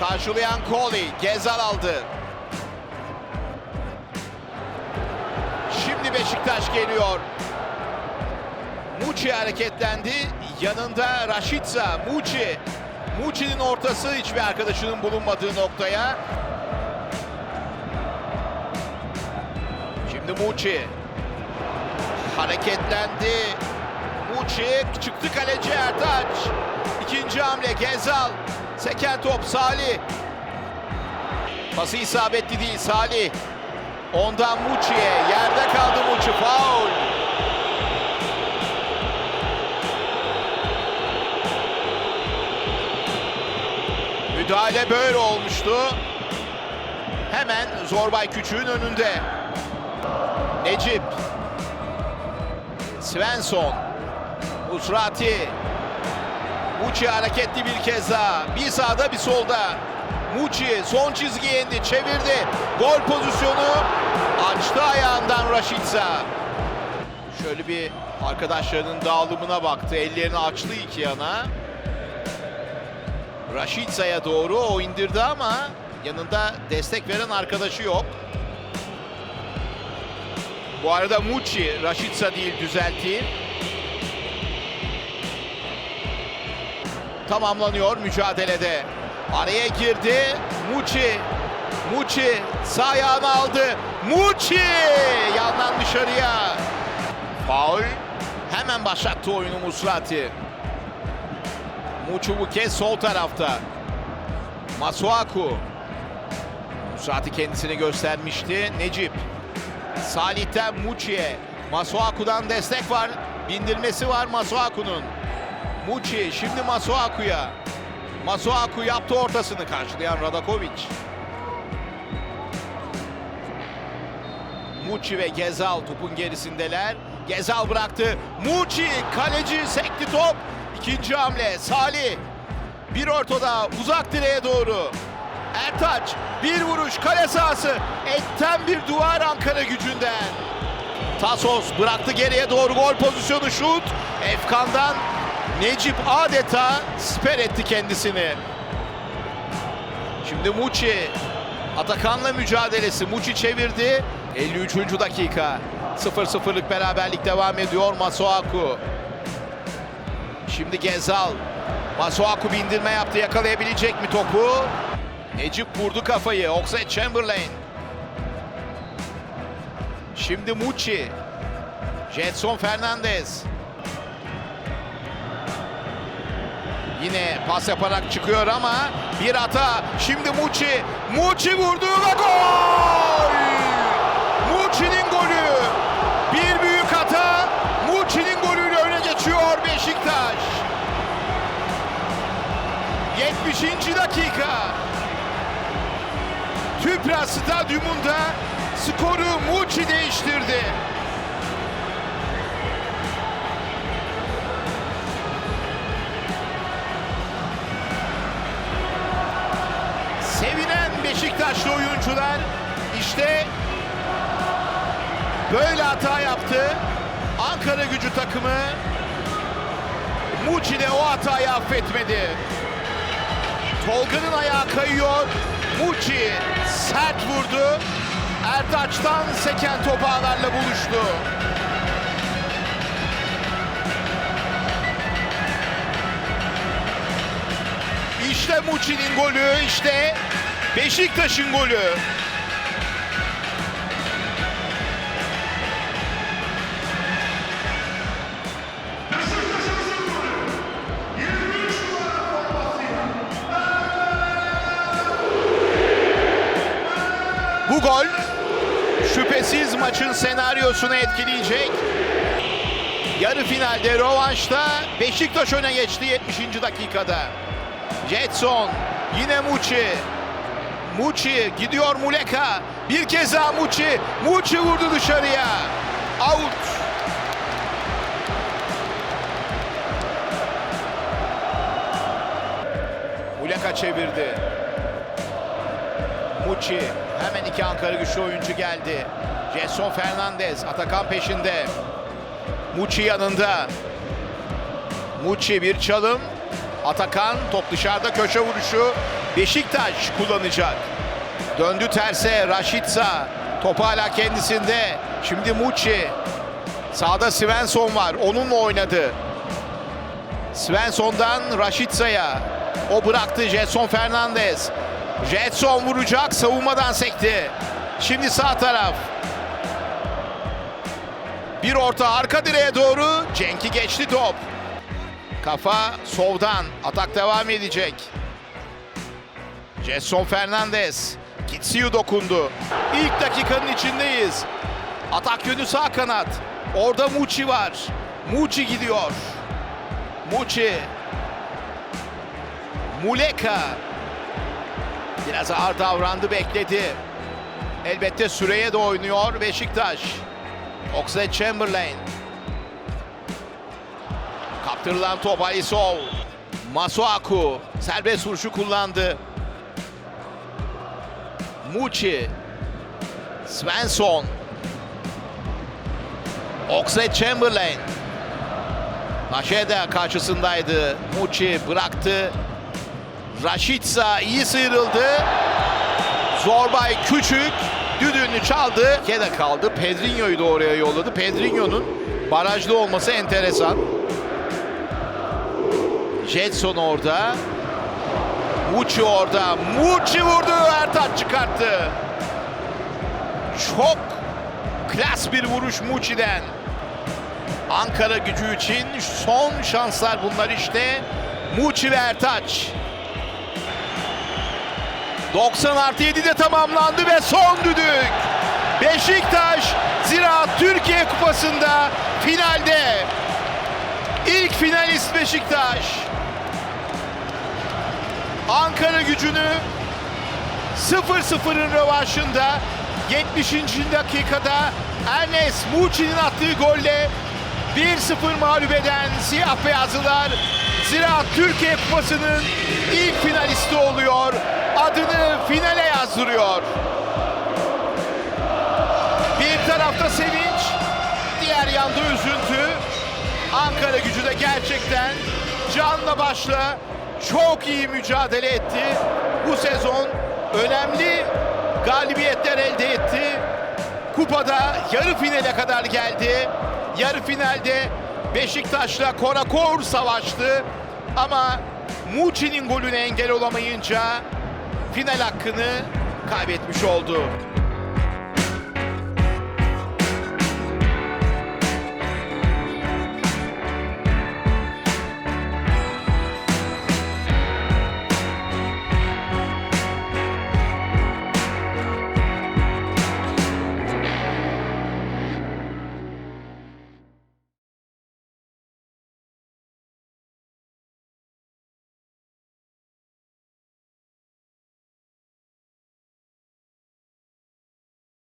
Karşılayan Koli. Gezal aldı. Şimdi Beşiktaş geliyor. Muçi hareketlendi. Yanında Raşitsa. Muçi. Muçi'nin ortası hiçbir arkadaşının bulunmadığı noktaya. Şimdi Muçi. Hareketlendi. Muçi çıktı kaleci Ertaç. İkinci hamle Gezal. Seken top Salih. Pası isabetli değil Salih. Ondan Muçi'ye. Yerde kaldı Muçi. Faul. Müdahale böyle olmuştu. Hemen Zorbay Küçük'ün önünde. Necip. Svensson. Usrati. Muçi hareketli bir kez daha. Bir sağda bir solda. Muçi son çizgiye indi. Çevirdi. Gol pozisyonu. Açtı ayağından Raşitsa. Şöyle bir arkadaşlarının dağılımına baktı. Ellerini açtı iki yana. Raşitsa'ya doğru o indirdi ama yanında destek veren arkadaşı yok. Bu arada Muçi, Raşitsa değil düzelteyim. Tamamlanıyor mücadelede. Araya girdi. Muçi. Muçi sağ ayağını aldı. Muçi yandan dışarıya. Faul. Hemen başlattı oyunu Musrati. Muçi bu kez sol tarafta. Masuaku. Musrati kendisini göstermişti. Necip. Salih'ten Muçi'ye. Masuaku'dan destek var. Bindirmesi var Masuaku'nun. Muçi şimdi Masuaku'ya. Masuaku yaptı ortasını karşılayan Radakovic. Muçi ve Gezal topun gerisindeler. Gezal bıraktı. Muçi kaleci sekti top. İkinci hamle Salih. Bir ortada uzak direğe doğru. Ertaç bir vuruş kale sahası. Etten bir duvar Ankara gücünden. Tasos bıraktı geriye doğru gol pozisyonu şut. Efkan'dan Necip adeta siper etti kendisini. Şimdi Muçi Atakan'la mücadelesi. Muçi çevirdi. 53. dakika. 0-0'lık beraberlik devam ediyor Masuaku. Şimdi Gezal. Masuaku bindirme yaptı. Yakalayabilecek mi topu? Necip vurdu kafayı. Oxlade Chamberlain. Şimdi Muçi. Jetson Fernandez. Yine pas yaparak çıkıyor ama bir hata. Şimdi Muçi. Muçi vurdu ve gol! Muçi'nin golü. Bir büyük hata. Muçi'nin golüyle öne geçiyor Beşiktaş. 70. dakika. Tüpraş Stadyumunda skoru Muçi değiştirdi. Beşiktaşlı oyuncular işte böyle hata yaptı. Ankara gücü takımı Muçi de o hatayı affetmedi. Tolga'nın ayağı kayıyor. Muçi sert vurdu. Ertaç'tan seken top ağlarla buluştu. İşte Muçi'nin golü, işte Beşiktaş'ın golü. Bu gol şüphesiz maçın senaryosunu etkileyecek. Yarı finalde rövanşta Beşiktaş öne geçti 70. dakikada. Jetson yine Muçi. Muçi gidiyor Muleka. Bir kez daha Muçi. Muçi vurdu dışarıya. Out. Muleka çevirdi. Muçi. Hemen iki Ankara güçlü oyuncu geldi. Jetson Fernandez. Atakan peşinde. Muçi yanında. Muçi bir çalım. Atakan top dışarıda köşe vuruşu. Beşiktaş kullanacak. Döndü terse Raşitsa. Topu hala kendisinde. Şimdi Muçi. Sağda Svensson var. Onunla oynadı. Svensson'dan Raşitsa'ya. O bıraktı Jetson Fernandez. Jetson vuracak. Savunmadan sekti. Şimdi sağ taraf. Bir orta arka direğe doğru. Cenk'i geçti top. Kafa soldan. Atak devam edecek. Jetson Fernandez. Kitsiyu dokundu. İlk dakikanın içindeyiz. Atak yönü sağ kanat. Orada Muçi var. Muçi gidiyor. Muçi. Muleka. Biraz ağır davrandı bekledi. Elbette süreye de oynuyor Beşiktaş. Oxlade Chamberlain. Kaptırılan top Alisol. Masuaku serbest vuruşu kullandı. Muçi. Svensson. Oxlade Chamberlain. Maşeda karşısındaydı. Muçi bıraktı. Raşitsa iyi sıyrıldı. Zorbay küçük. Düdüğünü çaldı. Keda kaldı. Pedrinho'yu da oraya yolladı. Pedrinho'nun barajlı olması enteresan. Jetson orada. Muçi orada. Muçi vurdu. Ertaç çıkarttı. Çok klas bir vuruş Muçi'den. Ankara gücü için son şanslar bunlar işte. Muçi ve Ertaç. 90 artı 7'de tamamlandı ve son düdük. Beşiktaş Ziraat Türkiye Kupası'nda finalde. İlk finalist Beşiktaş. Ankara gücünü 0-0'ın rövanşında 70. dakikada Ernest Muçi'nin attığı golle 1-0 mağlup eden siyah beyazlılar Ziraat Türkiye Kupası'nın ilk finalisti oluyor. Adını finale yazdırıyor. Bir tarafta sevinç, diğer yanda üzüntü. Ankara gücü de gerçekten canla başla çok iyi mücadele etti. Bu sezon önemli galibiyetler elde etti. Kupada yarı finale kadar geldi. Yarı finalde Beşiktaş'la Korakor savaştı. Ama Muçi'nin golüne engel olamayınca final hakkını kaybetmiş oldu.